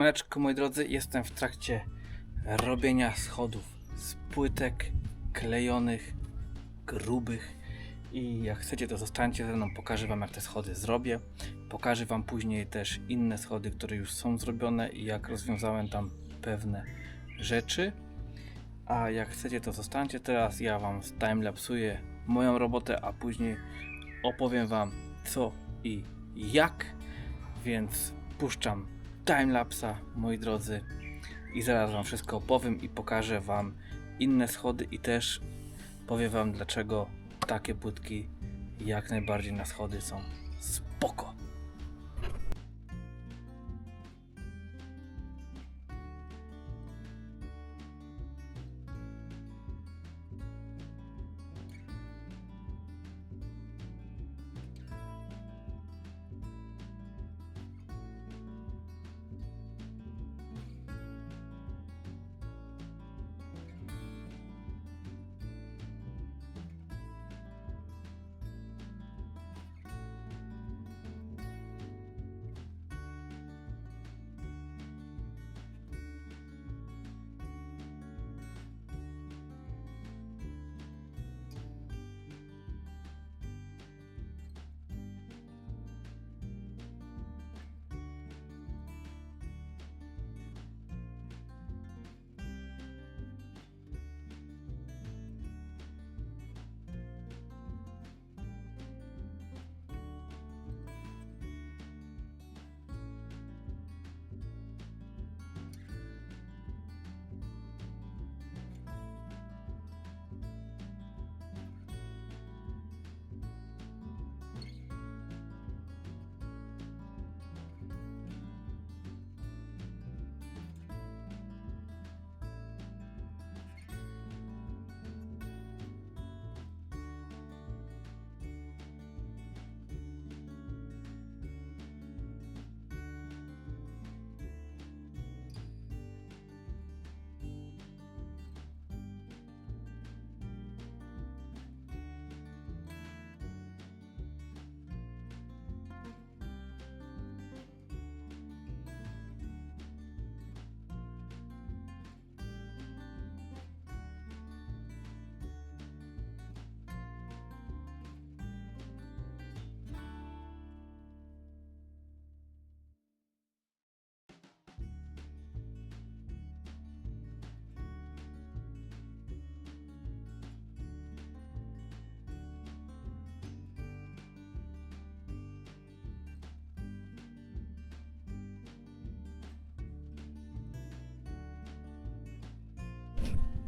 Siemaneczko moi drodzy, jestem w trakcie robienia schodów z płytek klejonych, grubych i jak chcecie to zostańcie ze mną, pokażę wam jak te schody zrobię. Pokażę wam później też inne schody, które już są zrobione i jak rozwiązałem tam pewne rzeczy. A jak chcecie to zostańcie teraz, ja wam timelapsuję moją robotę, a później opowiem wam co i jak, więc puszczam timelapsa, moi drodzy. I zaraz Wam wszystko opowiem i pokażę Wam inne schody i też powiem Wam dlaczego takie płytki jak najbardziej na schody są spoko.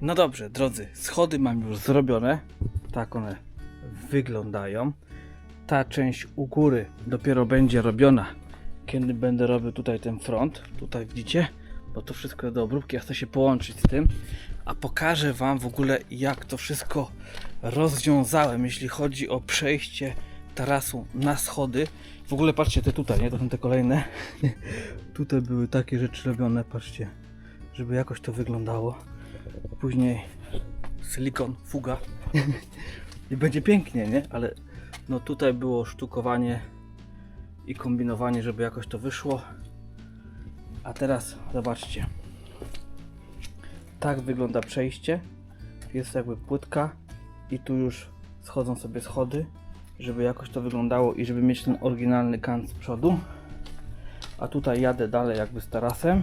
No dobrze, drodzy, schody mam już zrobione. Tak one wyglądają. Ta część u góry dopiero będzie robiona, kiedy będę robił tutaj ten front. Tutaj widzicie, bo to wszystko do obróbki. Ja chcę się połączyć z tym, a pokażę Wam w ogóle, jak to wszystko rozwiązałem, jeśli chodzi o przejście tarasu na schody. W ogóle patrzcie te tutaj, nie? To są te kolejne. tutaj były takie rzeczy robione, patrzcie, żeby jakoś to wyglądało. Później silikon, fuga. I będzie pięknie, nie? Ale no tutaj było sztukowanie i kombinowanie, żeby jakoś to wyszło. A teraz zobaczcie. Tak wygląda przejście. Jest jakby płytka i tu już schodzą sobie schody, żeby jakoś to wyglądało i żeby mieć ten oryginalny kant z przodu. A tutaj jadę dalej jakby z tarasem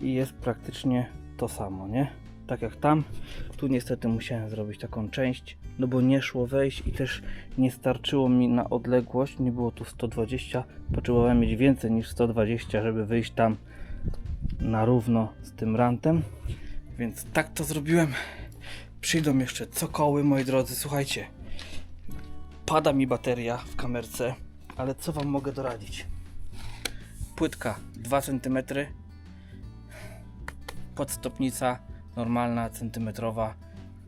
i jest praktycznie to samo, nie? Tak jak tam, tu niestety musiałem zrobić taką część, no bo nie szło wejść i też nie starczyło mi na odległość, nie było tu 120, potrzebowałem mieć więcej niż 120, żeby wyjść tam na równo z tym rantem, więc tak to zrobiłem. Przyjdą jeszcze cokoły, moi drodzy, słuchajcie, pada mi bateria w kamerce, ale co wam mogę doradzić? Płytka 2 cm, podstopnica normalna, centymetrowa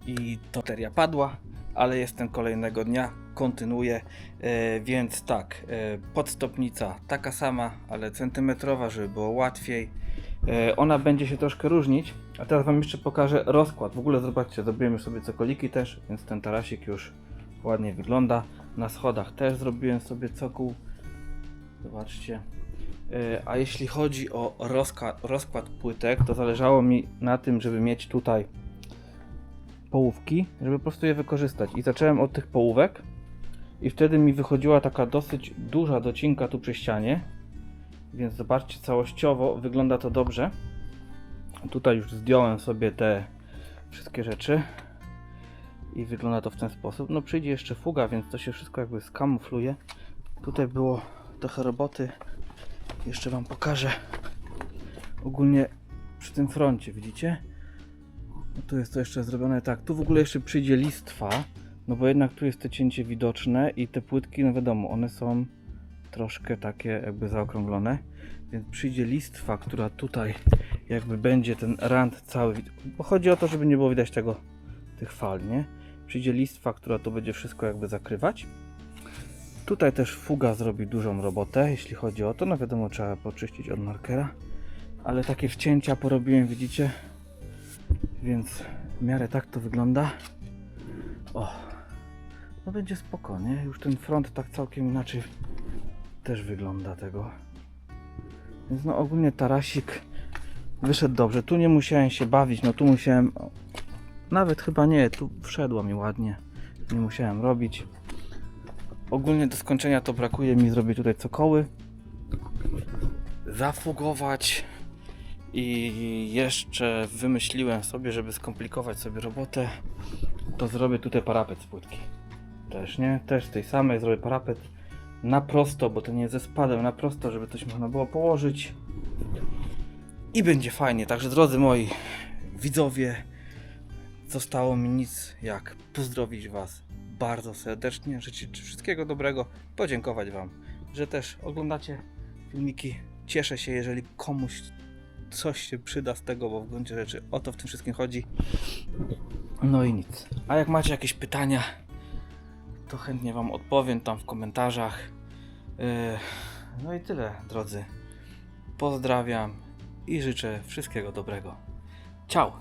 i to bateria padła, ale jestem kolejnego dnia, kontynuuję, e, więc tak, e, podstopnica taka sama, ale centymetrowa, żeby było łatwiej. E, ona będzie się troszkę różnić, a teraz Wam jeszcze pokażę rozkład. W ogóle zobaczcie, zrobiłem już sobie cokoliki też, więc ten tarasik już ładnie wygląda. Na schodach też zrobiłem sobie cokół. Zobaczcie. E, A jeśli chodzi o rozkład, płytek, to zależało mi na tym, żeby mieć tutaj połówki, żeby po prostu je wykorzystać. I zacząłem od tych połówek i wtedy mi wychodziła taka dosyć duża docinka tu przy ścianie. Więc zobaczcie, całościowo wygląda to dobrze. Tutaj już zdjąłem sobie te wszystkie rzeczy i wygląda to w ten sposób. No przyjdzie jeszcze fuga, więc to się wszystko jakby skamufluje. Tutaj było trochę roboty. Jeszcze Wam pokażę. Ogólnie przy tym froncie, widzicie? No tu jest to jeszcze zrobione tak. Tu w ogóle jeszcze przyjdzie listwa, no bo jednak tu jest te cięcie widoczne i te płytki, no wiadomo, one są troszkę takie jakby zaokrąglone. Więc przyjdzie listwa, która tutaj jakby będzie ten rand cały. Bo chodzi o to, żeby nie było widać tego, tych fal, nie? Przyjdzie listwa, która to będzie wszystko jakby zakrywać. Tutaj też fuga zrobi dużą robotę, jeśli chodzi o to. No wiadomo, trzeba poczyścić od markera. Ale takie wcięcia porobiłem, widzicie? Więc w miarę tak to wygląda. O, no będzie spokojnie. Już ten front tak całkiem inaczej też wygląda tego. Więc no ogólnie tarasik wyszedł dobrze. Tu nie musiałem się bawić, no tu musiałem... Nawet chyba nie, tu wszedło mi ładnie. Nie musiałem robić. Ogólnie do skończenia to brakuje mi zrobić tutaj cokoły. Zafugować. I jeszcze wymyśliłem sobie, żeby skomplikować sobie robotę, to zrobię tutaj parapet z płytki. Też, nie? Też tej samej zrobię parapet na prosto, bo to nie ze spadem, na prosto, żeby coś można było położyć. I będzie fajnie. Także drodzy moi widzowie, zostało mi nic jak pozdrowić Was bardzo serdecznie, życzyć wszystkiego dobrego, podziękować Wam, że też oglądacie filmiki. Cieszę się, jeżeli komuś coś się przyda z tego, bo w gruncie rzeczy o to w tym wszystkim chodzi. No i nic. A jak macie jakieś pytania, to chętnie Wam odpowiem tam w komentarzach. Yy, No i tyle, drodzy. Pozdrawiam i życzę wszystkiego dobrego. Ciao!